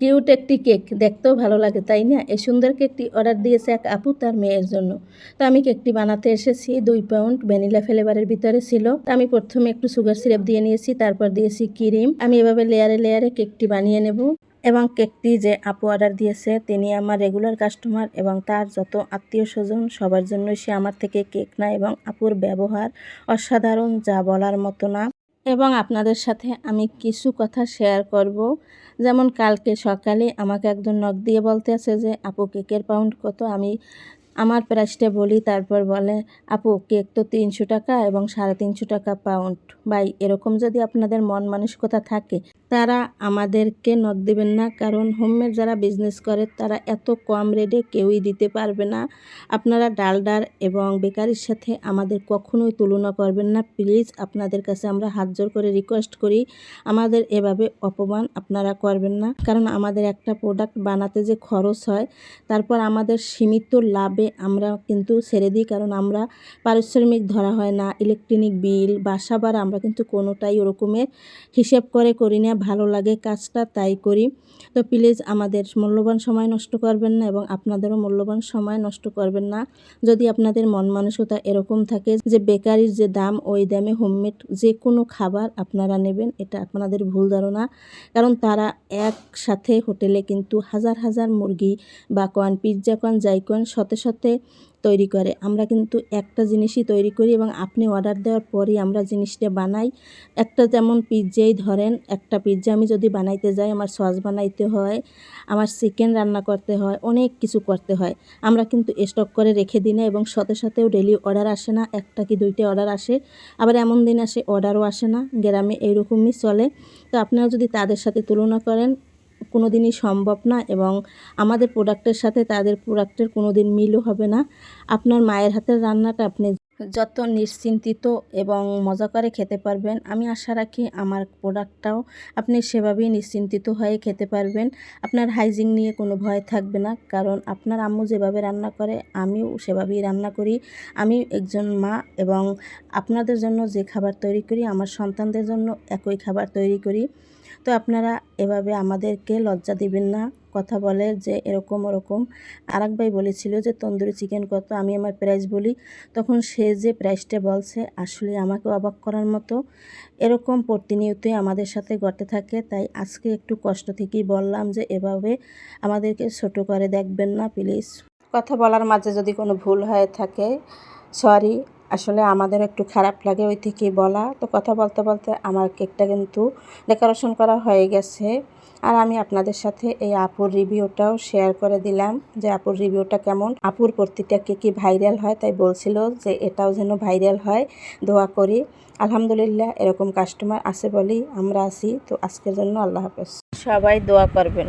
Cute একটি cake, দেখতেও ভালো লাগে, তাই না? এই সুন্দর কেকটি অর্ডার দিয়েছে এক আপু তার মেয়ের জন্য। তো আমি কেকটি বানাতে এসেছি, দুই পাউন্ড ভ্যানিলা ফ্লেভারের ভিতরে ছিল। আমি প্রথমে একটু সুগার সিরাপ দিয়ে নিয়েছি, তারপর দিয়েছি ক্রিম। আমি এভাবে লেয়ারে লেয়ারে কেকটি বানিয়ে নেব। এবং কেকটি যে আপু অর্ডার দিয়েছে, তিনি আমার রেগুলার কাস্টমার এবং তার যত আত্মীয় স্বজন, সবার জন্যই সে আমার থেকে কেক নেয় এবং আপুর ব্যবহার অসাধারণ, যা বলার মতো না। এবং আপনাদের সাথে আমি কিছু কথা শেয়ার করব। যেমন কালকে সকালে আমাকে একজন নখ দিয়ে বলতে আছে যে, আপু কেকের পাউন্ড কত? আমি আমার প্রাইসটা বলি, তারপর বলে, আপু, কেক তো তিনশো টাকা এবং সাড়ে তিনশো টাকা পাউন্ড। ভাই, এরকম যদি আপনাদের মন মানসিকতা থাকে, তারা আমাদেরকে নখ দেবেন না। কারণ হোমমেড যারা বিজনেস করে, তারা এত কম রেটে কেউই দিতে পারবে না। আপনারা ডালডার এবং বেকারির সাথে আমাদের কখনোই তুলনা করবেন না। প্লিজ আপনাদের কাছে আমরা হাত জোর করে রিকোয়েস্ট করি। আমাদের এভাবে অপমান আপনারা করবেন না। কারণ আমাদের একটা প্রোডাক্ট বানাতে যে খরচ হয়, তারপর আমাদের সীমিত লাভে আমরা কিন্তু ছেড়ে দিই, কারণ আমরা পারিশ্রমিক ধরা হয় না ইলেকট্রনিক বিল বাসা ভাড়া আমরা কিন্তু কোনোটাই ওরকমের হিসেব করে করি না, ভালো লাগে কাজটা তাই করি। তো প্লিজ আমাদের মূল্যবান সময় নষ্ট করবেন না এবং আপনাদেরও মূল্যবান সময় নষ্ট করবেন না। যদি আপনাদের মন মানসিকতা এরকম থাকে যে বেকারির যে দাম, ওই দামে হোমমেড যে কোনো খাবার আপনারা নেবেন, এটা আপনাদের ভুল ধারণা। কারণ তারা একসাথে হোটেলে কিন্তু হাজার হাজার মুরগি বা কন পিৎজা কন যাই কন সাথে সাথে তৈরি করে। আমরা কিন্তু একটা জিনিসই তৈরি করি এবং আপনি অর্ডার দেওয়ার পরই আমরা জিনিসটা বানাই। একটা যেমন পিৎজাই ধরেন, একটা পিৎজা আমি যদি বানাইতে যাই, আমার সস বানাইতে হয়, আমার চিকেন রান্না করতে হয়, অনেক কিছু করতে হয়। আমরা কিন্তু স্টক করে রেখে দিই না এবং সাথে সাথেও ডেলি অর্ডার আসে না, একটা কি দুইটা অর্ডার আসে। আবার এমন দিন আসে অর্ডারও আসে না, গ্রামে এইরকমই চলে। তো আপনারা যদি তাদের সাথে তুলনা করেন কোনো দিনই সম্ভব না এবং আমাদের প্রোডাক্টের সাথে তাদের প্রোডাক্টের কোনো দিন মিলও হবে না। আপনার মায়ের হাতের রান্নাটা আপনি যত নিশ্চিন্তিত এবং মজা করে খেতে পারবেন, আমি আশা রাখি আমার প্রোডাক্টটাও আপনি সেভাবেই নিশ্চিন্তিত হয়ে খেতে পারবেন। আপনার হাইজিন নিয়ে কোনো ভয় থাকবে না, কারণ আপনার আম্মু যেভাবে রান্না করে, আমিও সেভাবেই রান্না করি। আমি একজন মা এবং আপনাদের জন্য যে খাবার তৈরি করি, আমার সন্তানদের জন্য একই খাবার তৈরি করি। তো আপনারা এভাবে আমাদেরকে লজ্জা দিবেন না। কথা বলে যে এরকম ওরকম। আরেক ভাই বলেছিল যে, তন্দুরি চিকেন কত? আমি আমার প্রাইস বলি। তখন সে যে প্রাইসটা বলছে, আসলে আমাকে অবাক করার মতো। এরকম প্রতিনিয়তই আমাদের সাথে ঘটে থাকে। তাই আজকে একটু কষ্ট থেকেই বললাম যে, এভাবে আমাদেরকে ছোট করে দেখবেন না প্লিজ কথা বলার মাঝে যদি কোনো ভুল হয়ে থাকে সরি আসলে আমাদের একটু খারাপ লাগে ওই থেকেই বলা। তো কথা বলতে বলতে আমার কেকটা কিন্তু ডেকোরেশন করা হয়ে গেছে। আর আমি আপনাদের সাথে এই আপুর রিভিউটাও শেয়ার করে দিলাম যে আপুর রিভিউটা কেমন। আপুর প্রতিটা কেকই ভাইরাল হয় তাই বলছিল যে এটাও যেন ভাইরাল হয়, দোয়া করি। আলহামদুলিল্লাহ এরকম কাস্টমার আছে বলেই আমরা আছি। তো আজকের জন্য আল্লাহ হাফেজ। সবাই দোয়া করবেন।